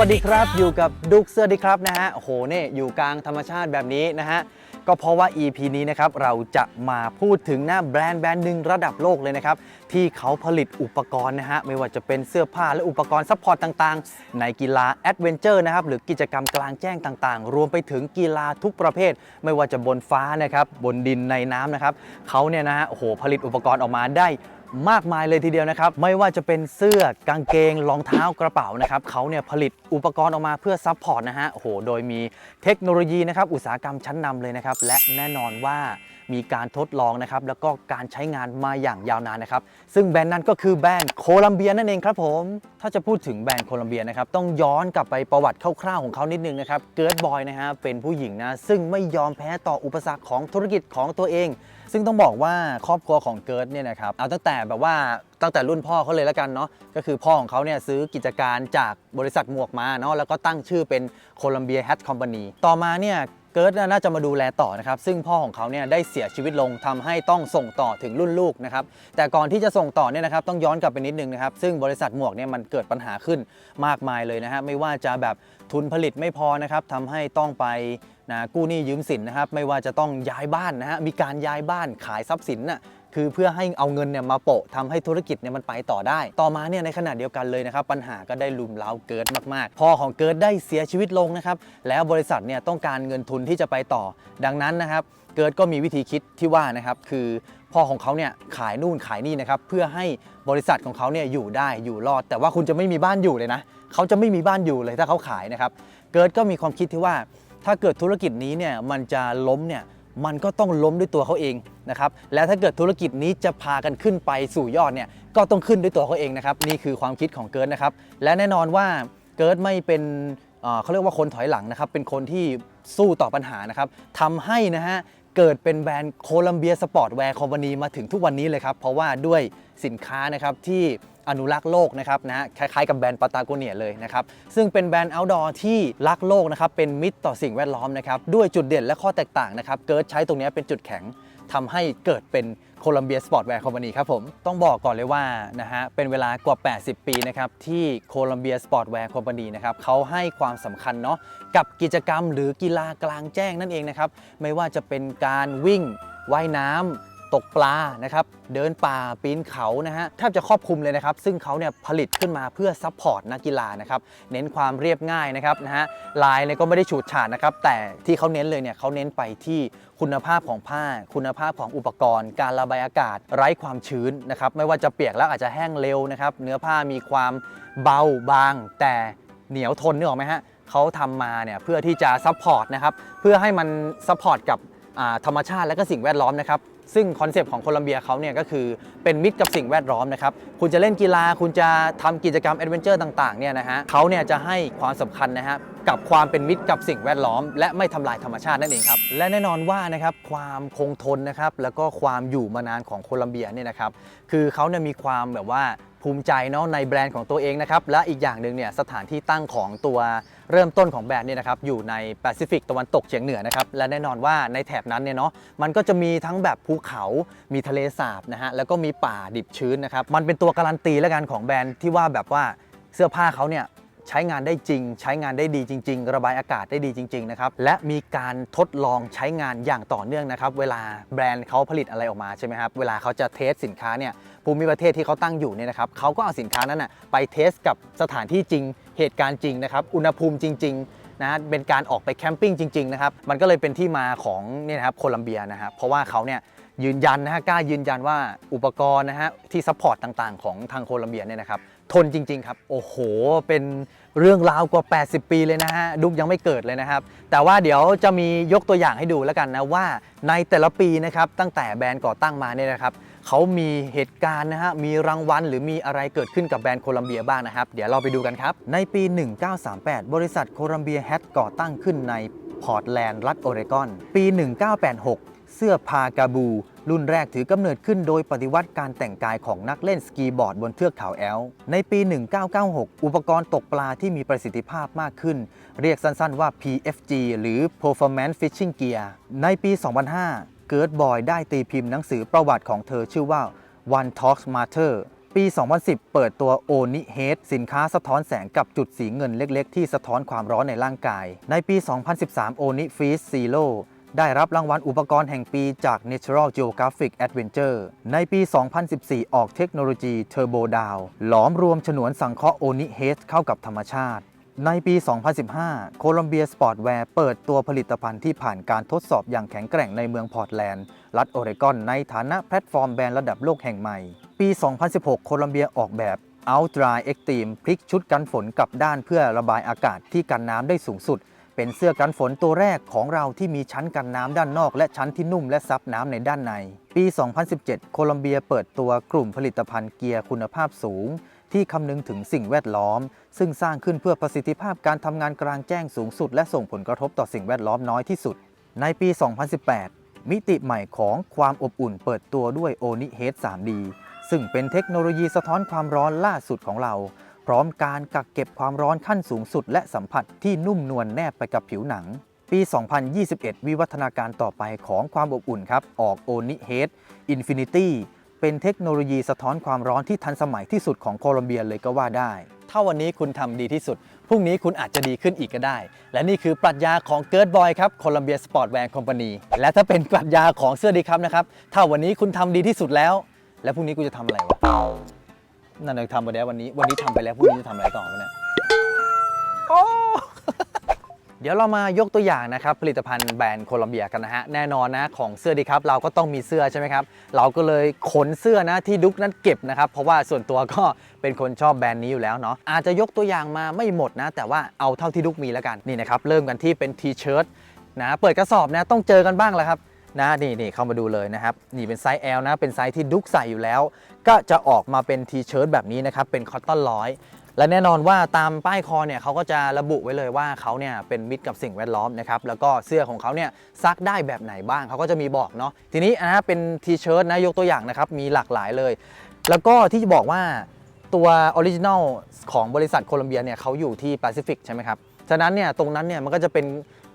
สวัสดีครับอยู่กับดุกเสื้อดีครับนะฮะโอ้โหเนี่ยอยู่กลางธรรมชาติแบบนี้นะฮะก็เพราะว่า EP นี้นะครับเราจะมาพูดถึงหน้าแบรนด์แบรนด์หนึ่งระดับโลกเลยนะครับ ที่เขาผลิตอุปกรณ์นะฮะไม่ว่าจะเป็นเสื้อผ้าและอุปกรณ์ซัพพอร์ตต่างๆ ในกีฬาแอดเวนเจอร์นะครับหรือกิจกรรมกลางแจ้งต่างๆ รวมไปถึงกีฬาทุกประเภท ไม่ว่าจะบนฟ้านะครับบนดินในน้ำนะครับเขาเนี่ยนะฮะโอ้โหผลิตอุปกรณ์ออกมาได้ มากมายเลยทีเดียวนะครับ ไม่ว่าจะเป็นเสื้อกางเกงรองเท้ากระเป๋านะครับเขาเนี่ยผลิตอุปกรณ์ออกมาเพื่อซัพพอร์ตนะฮะโอ้โหโดยมีเทคโนโลยีนะครับอุตสาหกรรมชั้นนำเลยนะครับ และแน่นอนว่ามีการทดลองนะครับ แล้วก็การใช้งานมาอย่างยาวนานนะครับ ซึ่งแบรนด์นั้นก็คือแบรนด์โคลัมเบียนั่นเองครับผม ถ้าจะพูดถึงแบรนด์โคลัมเบียนะครับ ต้องย้อนกลับไปประวัติคร่าวๆของเขานิดนึงนะครับ เกิร์ดบอยนะฮะ เป็นผู้หญิงนะ ซึ่งไม่ยอมแพ้ต่ออุปสรรคของธุรกิจของตัวเอง ซึ่งต้องบอกว่าครอบครัวของเกิร์ดเนี่ยนะครับเอาตั้งแต่แบบว่าตั้งแต่รุ่นพ่อเขาเลยแล้วกันเนาะก็คือพ่อของเขาเนี่ยซื้อกิจการจากบริษัทหมวกมาเนาะแล้วก็ตั้งชื่อเป็นโคลัมเบียแฮทคอมพานีต่อมาเนี่ยเกิร์ดน่าจะมาดูแลต่อนะครับซึ่งพ่อของเขาเนี่ยได้เสียชีวิตลงทำให้ต้องส่งต่อถึงรุ่นลูกนะครับแต่ก่อนที่จะส่งต่อเนี่ยนะครับต้องย้อนกลับไปนิดนึงนะครับซึ่งบริษัทหมวกเนี่ยมันเกิดปัญหาขึ้นมากมายเลยนะฮะไม่ว่าจะแบบทุนผลิตไม่พอนะครับทำให้ต้องไป นะกู้หนี้ยืมสินนะครับไม่ว่าจะต้องย้ายบ้านนะฮะมีการย้ายบ้านขายทรัพย์สินน่ะคือเพื่อให้เอาเงินเนี่ยมาโปะทำให้ธุรกิจเนี่ยมันไปต่อได้ ต่อมาเนี่ยในขณะเดียวกันเลยนะครับ ปัญหาก็ได้ลุมเล้าเกิดมากๆพ่อของเกิดได้เสียชีวิตลงนะครับ แล้วบริษัทเนี่ยต้องการเงินทุนที่จะไปต่อ ดังนั้นนะครับ เกิดก็มีวิธีคิดที่ว่านะครับ คือพ่อของเขาเนี่ยขายนู่นขายนี่นะครับ เพื่อให้บริษัทของเขาเนี่ยอยู่ได้อยู่รอด แต่ว่าคุณจะไม่มีบ้านอยู่เลยนะเขาจะไม่มีบ้านอยู่เลยถ้าเขาขายนะครับ เกิดก็มีความคิดที่ว่า ถ้าเกิดธุรกิจนี้เนี่ยมันจะล้มเนี่ยมันก็ต้องล้มด้วยตัวเขาเองนะครับและถ้าเกิดธุรกิจนี้จะพากันขึ้นไปสู่ยอดเนี่ยก็ต้องขึ้นด้วยตัวเขาเองนะครับนี่คือความคิดของเกิร์ดนะครับและแน่นอนว่าเกิร์ดไม่เป็นเเขาเรียกว่าคนถอยหลังนะครับเป็นคนที่สู้ต่อปัญหานะครับทำให้นะฮะ เกิดเป็นแบรนด์โคลัมเบียสปอร์ตแวร์คอมพานีมาถึงทุกวันนี้เลยครับ เพราะว่าด้วยสินค้านะครับที่อนุรักษ์โลกนะครับนะคล้ายๆกับแบรนด์ปาตาโกเนียเลยนะครับ ซึ่งเป็นแบรนด์ outdoor ที่รักโลกนะครับ เป็นมิตรต่อสิ่งแวดล้อมนะครับ ด้วยจุดเด่นและข้อแตกต่างนะครับ เกิดใช้ตรงนี้เป็นจุดแข็งทำให้เกิดเป็น โคลัมเบียสปอร์ตแวร์คอมพานีครับผม ต้องบอกก่อนเลยว่านะฮะเป็นเวลากว่า 80 ปีนะครับที่โคลัมเบียสปอร์ตแวร์คอมพานีนะครับเขาให้ความสำคัญเนาะกับกิจกรรมหรือกีฬากลางแจ้งนั่นเองนะครับ ไม่ว่าจะเป็นการวิ่งว่ายน้ำ ตกปลานะครับเดินป่าปีนเขานะฮะแทบจะครอบคลุมเลยนะครับ ซึ่งเขาเนี่ยผลิตขึ้นมาเพื่อซัพพอร์ตนักกีฬานะครับเน้นความเรียบง่ายนะครับนะฮะลายเนี่ยก็ไม่ได้ฉูดฉาดนะครับ แต่ที่เขาเน้นเลยเนี่ยเขาเน้นไปที่คุณภาพของผ้า คุณภาพของอุปกรณ์ การระบายอากาศ ไร้ความชื้นนะครับไม่ว่าจะเปียกแล้วอาจจะแห้งเร็วนะครับเนื้อผ้ามีความเบาบาง แต่เหนียวทนนึกออกไหมฮะเขาทำมาเนี่ยเพื่อที่จะซัพพอร์ตนะครับเพื่อให้มันซัพพอร์ตกับธรรมชาติและก็สิ่งแวดล้อมนะครับ ซึ่งคอนเซปต์ของโคลัมเบียเขาเนี่ยก็คือเป็นมิตรกับสิ่งแวดล้อมนะครับ คุณจะเล่นกีฬา คุณจะทำกิจกรรมแอดเวนเจอร์ต่างๆเนี่ยนะฮะเขาเนี่ยจะให้ความสำคัญนะฮะกับความเป็นมิตรกับสิ่งแวดล้อม และไม่ทำลายธรรมชาตินั่นเองครับ และแน่นอนว่านะครับความคงทนนะครับแล้วก็ความอยู่มานานของโคลัมเบียเนี่ยนะครับคือเขาเนี่ยมีความแบบว่า ภูมิใจเนาะในแบรนด์ของตัวเองนะครับ และอีกอย่างหนึ่งเนี่ยสถานที่ตั้งของตัวเริ่มต้นของแบรนด์เนี่ยนะครับอยู่ในแปซิฟิกตะวันตกเฉียงเหนือนะครับ และแน่นอนว่าในแถบนั้นเนี่ยเนาะมันก็จะมีทั้งแบบภูเขา มีทะเลสาบนะฮะ แล้วก็มีป่าดิบชื้นนะครับ มันเป็นตัวการันตีแล้วกันของแบรนด์ที่ว่าแบบว่าเสื้อผ้าเขาเนี่ย ใช้งานได้จริง ใช้งานได้ดีจริง ๆ ระบายอากาศได้ดีจริง ๆ นะครับ และมีการทดลองใช้งานอย่างต่อเนื่องนะครับ เวลาแบรนด์เขาผลิตอะไรออกมาใช่ไหมครับ เวลาเขาจะเทสสินค้าเนี่ยภูมิประเทศที่เขาตั้งอยู่เนี่ยนะครับเขาก็เอาสินค้านั้นนะไปเทสกับสถานที่จริง เหตุการณ์จริงนะครับ อุณหภูมิจริง ๆนะฮะเป็นการออกไปแคมปิ้งจริงๆนะครับ มันก็เลยเป็นที่มาของเนี่ยนะครับโคลัมเบียนะครับ เพราะว่าเขาเนี่ยยืนยันนะฮะกล้ายืนยันว่าอุปกรณ์นะฮะที่ซัพพอร์ตต่างๆ ของทางโคลัมเบียเนี่ยนะครับ ทนจริง ๆ ครับ โอ้โห เป็นเรื่องราวกว่า 80 ปีเลยนะฮะ ดุกยังไม่เกิดเลยนะครับ แต่ว่าเดี๋ยวจะมียกตัวอย่างให้ดูแล้วกันนะว่าในแต่ละปีนะครับ ตั้งแต่แบรนด์ก่อตั้งมาเนี่ยนะครับเขามีเหตุการณ์นะฮะ มีรางวัลหรือมีอะไรเกิดขึ้นกับแบรนด์โคลัมเบียบ้างนะครับ เดี๋ยวเราไปดูกันครับ ในปี 1938 บริษัทโคลัมเบียแฮทก่อตั้งขึ้นในพอร์ตแลนด์รัฐโอเรกอน ปี 1986 เสื้อพากาบู รุ่นแรกถือกำเนิดขึ้นโดยปฏิวัติการแต่งกายของนักเล่นสกีบอร์ดบนเทือกเขาแอล ในปี 1996 อุปกรณ์ตกปลาที่มีประสิทธิภาพมากขึ้น เรียกสั้นๆว่า PFG หรือ Performance Fishing Gear ในปี 2005 เกิร์ดบอยได้ตีพิมพ์หนังสือประวัติของเธอชื่อว่า One Talks Matter ปี 2010 เปิดตัว Oni Head สินค้าสะท้อนแสงกับจุดสีเงินเล็ก ๆ ที่สะท้อนความร้อนในร่างกาย ในปี 2013 Oni Freeze Zero ได้รับรางวัลอุปกรณ์แห่งปีจาก Natural Geographic Adventure ในปี 2014 ออกเทคโนโลยี Turbo Down หลอมรวมฉนวนสังเคราะห์ Oni Head เข้ากับธรรมชาติ ในปี 2015 โคลัมเบียสปอร์ตแวร์เปิดตัวผลิตภัณฑ์ที่ผ่านการทดสอบอย่างแข็งแกร่งในเมืองพอร์ตแลนด์ รัฐโอเรกอนในฐานะแพลตฟอร์มแบรนด์ระดับโลกแห่งใหม่ ปี 2016 โคลัมเบียออกแบบ Out Dry Extreme พลิกชุดกันฝนกลับด้านเพื่อระบายอากาศที่กันน้ำได้สูงสุด เป็นเสื้อกันฝนตัวแรกของเราที่มีชั้นกันน้ำด้านนอก และชั้นที่นุ่มและซับน้ำในด้านใน ปี 2017 โคลัมเบียเปิดตัวกลุ่มผลิตภัณฑ์เกียร์คุณภาพสูง ที่คำนึงถึงสิ่งแวดล้อม ซึ่งสร้างขึ้นเพื่อประสิทธิภาพการทำงานกลางแจ้งสูงสุด และส่งผลกระทบต่อสิ่งแวดล้อมน้อยที่สุด ในปี 2018 มิติใหม่ของความอบอุ่นเปิดตัวด้วย Oni Head 3D ซึ่งเป็นเทคโนโลยีสะท้อนความร้อนล่าสุดของเรา พร้อมการกักเก็บความร้อนขั้นสูงสุด และสัมผัสที่นุ่มนวลแนบไปกับผิวหนัง ปี 2021 วิวัฒนาการต่อไปของความอบอุ่นครับ ออก Oni Head Infinity เป็นเทคโนโลยีสะท้อนความร้อนที่ทันสมัยที่สุดของโคลอมเบียเลยก็ว่าได้ ถ้าวันนี้คุณทำดีที่สุด พรุ่งนี้คุณอาจจะดีขึ้นอีกก็ได้ และนี่คือปรัชญาของเกิร์ดบอยครับโคลัมเบียสปอร์ตแวร์คอมพานีและถ้าเป็นปรัชญาของเสื้อดีครับนะครับ ถ้าวันนี้คุณทำดีที่สุดแล้ว แล้วพรุ่งนี้กูจะทำอะไรวะ นั่นเลยทำไปแล้ววันนี้ วันนี้ทำไปแล้วพรุ่งนี้จะทำอะไรต่อเนี่ยโอ้เดี๋ยวเรามายกตัวอย่างนะครับ ผลิตภัณฑ์แบรนด์โคลัมเบียกันนะฮะ แน่นอนนะ ของเสื้อดีครับ เราก็ต้องมีเสื้อใช่ไหมครับ เราก็เลยขนเสื้อนะที่ดุกนั้นเก็บนะครับ เพราะว่าส่วนตัวก็เป็นคนชอบแบรนด์นี้อยู่แล้วเนาะอาจจะยกตัวอย่างมาไม่หมดนะ แต่ว่าเอาเท่าที่ดุกมีแล้วกันนี่นะครับเริ่มกันที่เป็นทีเชิ้ตนะเปิดกระสอบนะต้องเจอกันบ้างแหละครับ นะนี่นี่เข้ามาดูเลยนะครับ นี่เป็นไซส์ L นะ เป็นไซส์ที่ดุ๊กใส่อยู่แล้ว ก็จะออกมาเป็นทีเชิ้ตแบบนี้นะครับ เป็นคอตตอนร้อยและแน่นอนว่าตามป้ายคอเนี่ยเขาก็จะระบุไว้เลยว่าเขาเนี่ยเป็นมิตรกับสิ่งแวดล้อมนะครับแล้วก็เสื้อของเขาเนี่ยซักได้แบบไหนบ้างเขาก็จะมีบอกเนาะทีนี้นะเป็นทีเชิ้ตนะยกตัวอย่างนะครับมีหลากหลายเลย แล้วก็ที่จะบอกว่าตัวออริจินัลของบริษัทโคลัมเบียเนี่ยเขาอยู่ที่แปซิฟิกใช่ไหมครับฉะนั้นเนี่ยตรงนั้นเนี่ยมันก็จะเป็น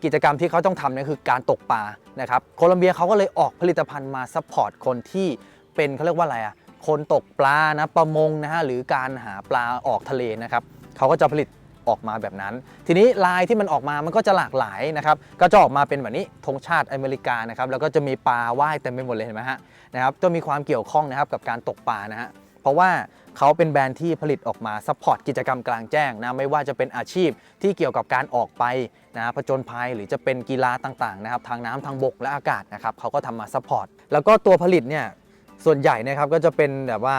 กิจกรรมที่เขาต้องทำเนี่ยคือการตกปลานะครับโคลัมเบียเขาก็เลยออกผลิตภัณฑ์มาซัพพอร์ตคนที่เป็นเขาเรียกว่าอะไรอะคนตกปลานะประมงนะฮะหรือการหาปลาออกทะเลนะครับเขาก็จะผลิตออกมาแบบนั้น ทีนี้ลายที่มันออกมามันก็จะหลากหลายนะครับก็จะออกมาเป็นแบบนี้ธงชาติอเมริกานะครับแล้วก็จะมีปลาว่ายเต็มไปหมดเลยเห็นไหมฮะนะครับจะมีความเกี่ยวข้องนะครับกับการตกปลานะฮะ เพราะว่าเขาเป็นแบรนด์ที่ผลิตออกมาซัพพอร์ตกิจกรรมกลางแจ้งนะไม่ว่าจะเป็นอาชีพที่เกี่ยวกับการออกไปนะผจญภัยหรือจะเป็นกีฬาต่างๆนะครับทางน้ำทางบกและอากาศนะครับเขาก็ทำมาซัพพอร์ตแล้วก็ตัวผลิตเนี่ยส่วนใหญ่นะครับก็จะเป็นแบบว่า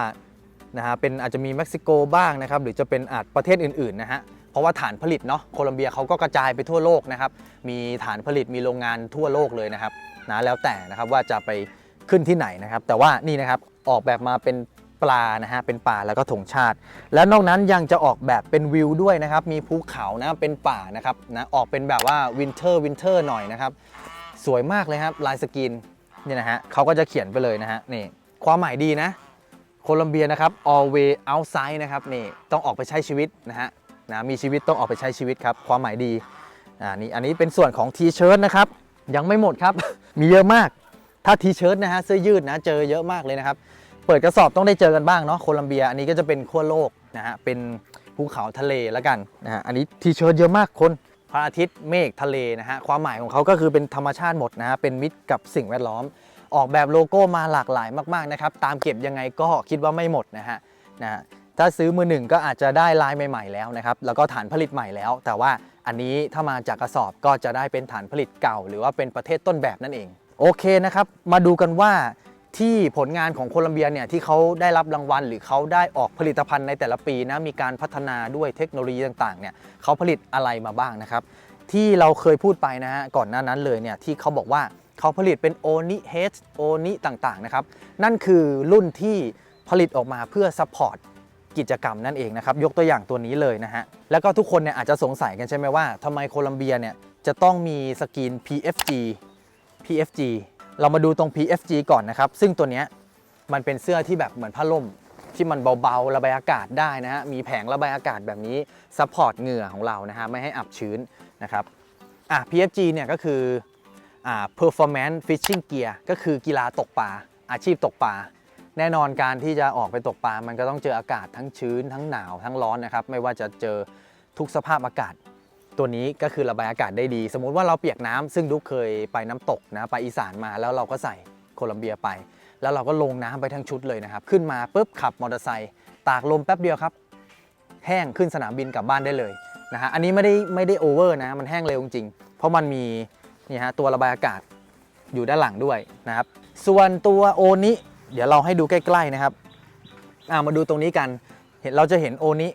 นะฮะเป็นอาจจะมีเม็กซิโกบ้างนะครับหรือจะเป็นอาจประเทศอื่นๆนะฮะเพราะว่าฐานผลิตเนาะโคลัมเบียเขาก็กระจายไปทั่วโลกนะครับมีฐานผลิตมีโรงงานทั่วโลกเลยนะครับนะแล้วแต่นะครับว่าจะไปขึ้นที่ไหนนะครับ แต่ว่านี่นะครับออกแบบมาเป็น ปลานะฮะเป็นป่าแล้วก็ธงชาติ แล้วนอกนั้นยังจะออกแบบเป็นวิวด้วยนะครับ มีภูเขานะเป็นป่านะครับนะออกเป็นแบบว่าวินเทอร์วินเทอร์หน่อยนะครับ สวยมากเลยครับลายสกรีนนี่ยนะฮะเขาก็จะเขียนไปเลยนะฮะนี่ความหมายดีนะโคลัมเบียนะครับ always outside นะครับนี่ต้องออกไปใช้ชีวิตนะฮะนะมีชีวิตต้องออกไปใช้ชีวิตครับ ความหมายดีอ่านี่อันนี้เป็นส่วนของทีเชิ้ตนะครับ ยังไม่หมดครับ มีเยอะมากถ้าทีเชิ้ตนะฮะเสื้อยืดนะเจอเยอะมากเลยนะครับ เปิดกระสอบต้องได้เจอกันบ้างเนาะโคลัมเบีย อันนี้ก็จะเป็นขั้วโลกนะฮะเป็นภูเขาทะเลแล้วกันนะฮะอันนี้ทีเชิ้ตเยอะมากคนพระอาทิตย์เมฆทะเลนะฮะความหมายของเขาก็คือเป็นธรรมชาติหมดนะฮะเป็นมิตรกับสิ่งแวดล้อม ออกแบบโลโก้มาหลากหลายมากๆนะครับตามเก็บยังไงก็คิดว่าไม่หมดนะฮะนะฮะถ้าซื้อมือหนึ่งก็อาจจะได้ลายใหม่ ๆ แล้วนะครับ แล้วก็ฐานผลิตใหม่แล้ว แต่ว่าอันนี้ถ้ามาจากกระสอบก็จะได้เป็นฐานผลิตเก่า หรือว่าเป็นประเทศต้นแบบนั่นเอง โอเคนะครับ มาดูกันว่า ที่ผลงานของโคลัมเบียเนี่ยที่เขาได้รับรางวัล หรือเขาได้ออกผลิตภัณฑ์ในแต่ละปีนะมีการพัฒนาด้วยเทคโนโลยีต่างๆเนี่ยเขาผลิตอะไรมาบ้างนะครับ ที่เราเคยพูดไปนะฮะก่อนหน้านั้นเลยเนี่ยที่เขาบอกว่าเขาผลิตเป็นโอนิเฮดโอนิต่างๆนะครับนั่นคือรุ่นที่ผลิตออกมาเพื่อซัพพอร์ตกิจกรรมนั่นเองนะครับยกตัวอย่างตัวนี้เลยนะฮะแล้วก็ทุกคนเนี่ยอาจจะสงสัยกันใช่ไหมว่าทำไมโคลัมเบียเนี่ยจะต้องมีสกรีน PFG PFG เรามาดูตรง PFG ก่อนนะครับ ซึ่งตัวเนี้ยมันเป็นเสื้อที่แบบเหมือนผ้าล่มที่มันเบาๆ ระบายอากาศได้นะฮะ มีแผงระบายอากาศแบบนี้ซัพพอร์ตเหงื่อของเรานะฮะ ไม่ให้อับชื้นนะครับอะ PFG เนี่ยก็คืออ่า performance fishing gear ก็คือกีฬาตกปลาอาชีพตกปลาแน่นอนการที่จะออกไปตกปลา มันก็ต้องเจออากาศทั้งชื้นทั้งหนาวทั้งร้อนนะครับ ไม่ว่าจะเจอทุกสภาพอากาศ ตัวนี้ก็คือระบายอากาศได้ดี สมมุติว่าเราเปียกน้ำซึ่งดุกเคยไปน้ำตกนะไปอีสานมาแล้วเราก็ใส่โคลัมเบียไป แล้วเราก็ลงน้ำไปทั้งชุดเลยนะครับ ขึ้นมาปุ๊บขับมอเตอร์ไซค์ตากลมแป๊บเดียวครับ แห้งขึ้นสนามบินกลับบ้านได้เลยนะฮะอันนี้ไม่ได้ไม่ได้โอเวอร์นะมันแห้งเร็วจริงเพราะมันมีนี่ฮะตัวระบายอากาศอยู่ด้านหลังด้วยนะครับ ส่วนตัวโอนิเดี๋ยวเราให้ดูใกล้ๆนะครับามาดูตรงนี้กันเห็นเราจะเห็นโอนิ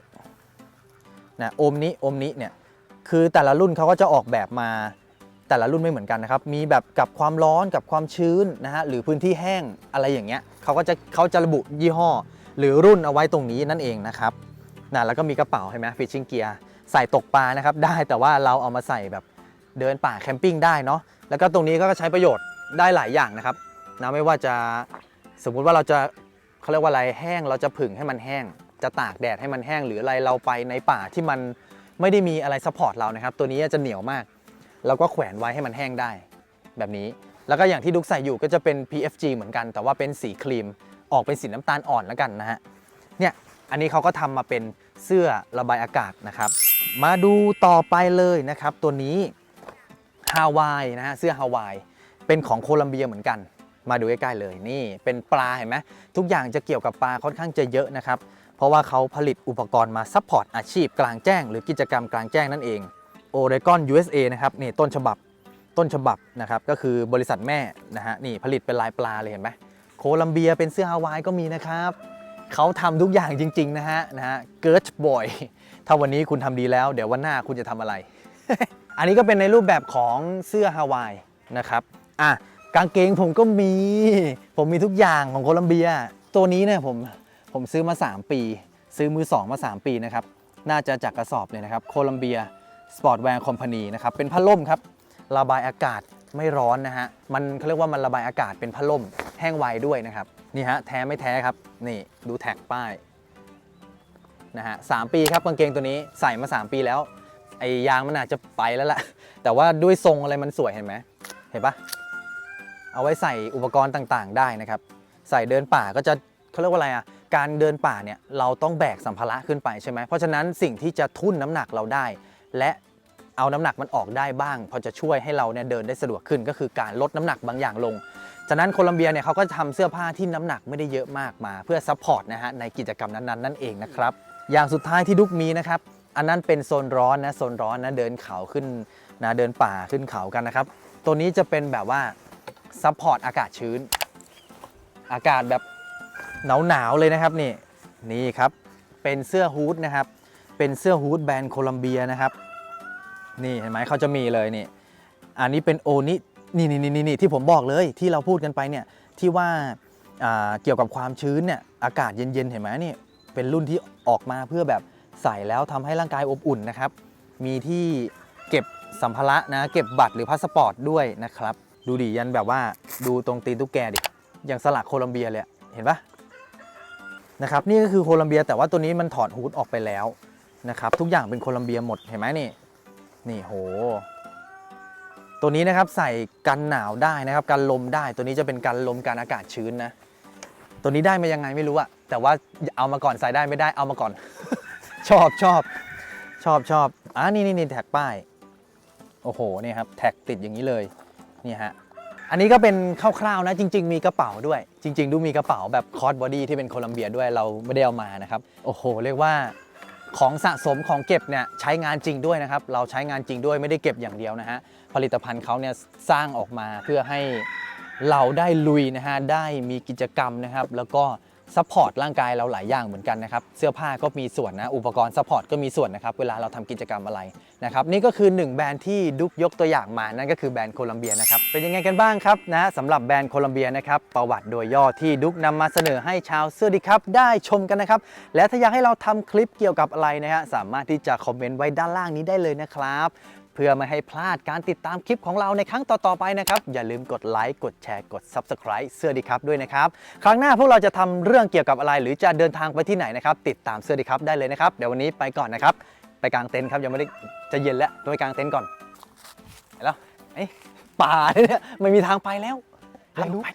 นะโอมนิโอมนิเนี่ย คือแต่ละรุ่นเขาก็จะออกแบบมาแต่ละรุ่นไม่เหมือนกันนะครับ มีแบบกับความร้อนกับความชื้นนะฮะหรือพื้นที่แห้งอะไรอย่างเงี้ยเขาก็จะเขาจะระบุยี่ห้อ หรือรุ่นเอาไว้ตรงนี้นั่นเองนะครับนะแล้วก็มีกระเป๋าเห็นไหมฟิชชิ่งเกียร์ใส่ตกปลานะครับได้แต่ว่าเราเอามาใส่แบบเดินป่าแคมปิ้งได้เนาะแล้วก็ตรงนี้ก็ใช้ประโยชน์ได้หลายอย่างนะครับนะไม่ว่าจะสมมุติว่าเราจะเขาเรียกว่าอะไรแห้งเราจะผึ่งให้มันแห้ง จะตากแดดให้มันแห้งหรืออะไรเราไปในป่าที่มัน ไม่ได้มีอะไรซัพพอร์ตเรานะครับ ตัวนี้จะเหนียวมากเราก็แขวนไว้ให้มันแห้งได้ แบบนี้ แล้วก็อย่างที่ดุกใส่อยู่ก็จะเป็น PFG เหมือนกัน แต่ว่าเป็นสีครีม ออกเป็นสีน้ำตาลอ่อนแล้วกันนะฮะ เนี่ย อันนี้เขาก็ทำมาเป็นเสื้อระบายอากาศนะครับ มาดูต่อไปเลยนะครับ ตัวนี้ฮาวายนะฮะ เสื้อฮาวาย เป็นของโคลัมเบียเหมือนกัน มาดูใกล้ๆเลย นี่ เป็นปลาเห็นไหมทุกอย่างจะเกี่ยวกับปลาค่อนข้างจะเยอะนะครับ เพราะว่าเขาผลิตอุปกรณ์มาซัพพอร์ตอาชีพกลางแจ้ง หรือกิจกรรมกลางแจ้งนั่นเอง Oregon USA นะครับนี่ต้นฉบับต้นฉบับนะครับก็คือบริษัทแม่นะฮะนี่ผลิตเป็นลายปลาเลยเห็นไหมโคลัมเบียเป็นเสื้อฮาวายก็มีนะครับเขาทำทุกอย่างจริง ๆ นะฮะนะฮะเกิร์ชบอยถ้าวันนี้คุณทำดีแล้ว เดี๋ยววันหน้าคุณจะทำอะไร อันนี้ก็เป็นในรูปแบบของเสื้อฮาวายนะครับอะกางเกงผมก็มี ผมมีทุกอย่างของโคลัมเบีย ตัวนี้เนี่ยผม ผมซื้อมา 3 ปี ซื้อมือ 2 มา 3 ปีนะครับ น่าจะจากกระสอบเลยนะครับโคลัมเบียสปอร์ตแวร์คอมพานีนะครับ เป็นผ้าล่มครับ ระบายอากาศไม่ร้อนนะฮะ มันเขาเรียกว่ามันระบายอากาศเป็นพัดลมแห้งไวด้วยนะครับ นี่ฮะแท้ไม่แท้ครับ นี่ดูแท็กป้ายนะฮะสามปีครับกางเกงตัวนี้ใส่มา 3 ปีแล้วไอ้ยางมันอาจจะไปแล้วล่ะ แต่ว่าด้วยทรงอะไรมันสวยเห็นไหมเห็นปะเอาไว้ใส่อุปกรณ์ต่างๆ ได้นะครับ ใส่เดินป่าก็จะเขาเรียกว่าอะไรอะ การเดินป่าเนี่ยเราต้องแบกสัมภาระขึ้นไปใช่ไหมเพราะฉะนั้นสิ่งที่จะทุ่นน้ำหนักเราได้ และเอาน้ำหนักมันออกได้บ้าง พอจะช่วยให้เราเนี่ยเดินได้สะดวกขึ้นก็คือการลดน้ำหนักบางอย่างลงฉะนั้นโคลัมเบียเนี่ยเขาก็จะทำเสื้อผ้าที่น้ำหนักไม่ได้เยอะมากมา เพื่อซัพพอร์ตนะฮะในกิจกรรมนั้นๆนั่นเองนะครับอย่างสุดท้ายที่ดุกมีนะครับอันนั้นเป็นโซนร้อนนะโซนร้อนนะเดินเขาขึ้นนะเดินป่าขึ้นเขากันนะครับตัวนี้จะเป็นแบบว่าซัพพอร์ตอากาศชื้น อากาศแบบ หนาวๆเลยนะครับนี่นี่ครับเป็นเสื้อฮูดนะครับเป็นเสื้อฮูดแบรนด์โคลัมเบียนะครับนี่เห็นไหมเขาจะมีเลยนี่อันนี้เป็นโอนินี่นี่นี่นี่ที่ผมบอกเลยที่เราพูดกันไปเนี่ยที่ว่าเกี่ยวกับความชื้นเนี่ยอากาศเย็นๆเห็นไหมนี่เป็นรุ่นที่ออกมาเพื่อแบบใส่แล้วทำให้ร่างกายอบอุ่นนะครับ มีที่เก็บสัมภาระนะเก็บบัตรหรือพาสปอร์ตด้วยนะครับ ดูดิยันแบบว่าดูตรงตีนตุ๊กแกดิอย่างสลักโคลัมเบียเลยเห็นปะ นะครับนี่ก็คือโคลัมเบียแต่ว่าตัวนี้มันถอดฮูดออกไปแล้วนะครับทุกอย่างเป็นโคลัมเบียหมดเห็นไหมนี่นี่โห ตัวนี้นะครับใส่กันหนาวได้นะครับกันลมได้ตัวนี้จะเป็นกันลมการอากาศชื้นนะตัวนี้ได้มายังไงไม่รู้อะแต่ว่าเอามาก่อนใส่ได้ไม่ได้เอามาก่อน ชอบชอบชอบชอบอ่านี่นี่นี่แท็กป้ายโอ้โหนี่ครับแท็กติดอย่างนี้เลยนี่ฮะ อันนี้ก็เป็นคร่าวๆนะจริง ๆ มีกระเป๋าด้วย จริง ๆ ดูมีกระเป๋าแบบคอร์สบอดี้ที่เป็นโคลัมเบียด้วยเราไม่ได้เอามานะครับโอ้โห เรียกว่าของสะสมของเก็บเนี่ยใช้งานจริงด้วยนะครับ เราใช้งานจริงด้วยไม่ได้เก็บอย่างเดียวนะฮะผลิตภัณฑ์เขาเนี่ยสร้างออกมาเพื่อให้เราได้ลุยนะฮะได้มีกิจกรรมนะครับ แล้วก็ซัพพอร์ตร่างกายเราหลายอย่างเหมือนกันนะครับ เสื้อผ้าก็มีส่วนนะ อุปกรณ์ซัพพอร์ตก็มีส่วนนะครับ เวลาเราทำกิจกรรมอะไร นะครับนี่ก็คือ 1 แบรนด์ที่ดุกยกตัวอย่างมานั่นก็คือแบรนด์โคลัมเบียนะครับเป็นยังไงกันบ้างครับนะสำหรับแบรนด์โคลัมเบียนะครับประวัติโดยย่อที่ดุกนำมาเสนอให้ชาวเสื้อดีครับได้ชมกันนะครับและถ้าอยากให้เราทำคลิปเกี่ยวกับอะไรนะฮะสามารถที่จะคอมเมนต์ไว้ด้านล่างนี้ได้เลยนะครับเพื่อไม่ให้พลาดการติดตามคลิปของเราในครั้งต่อๆไปนะครับอย่าลืมกดไลค์กดแชร์กด Subscribe เสื้อดีครับด้วยนะครับครั้งหน้าพวกเราจะทำเรื่องเกี่ยวกับอะไร หรือจะเดินทางไปที่ไหนนะครับติดตามเสื้อดีครับได้เลยนะครับเดี๋ยววันนี้ไปก่อนนะครับ ไปกางเต็นท์ครับยังไม่ได้จะเย็นแล้วต้องไปกางเต็นท์ก่อนไปแล้วเอ้ยป่าเนี่ยไม่มีทางไปแล้วไปรู้ไป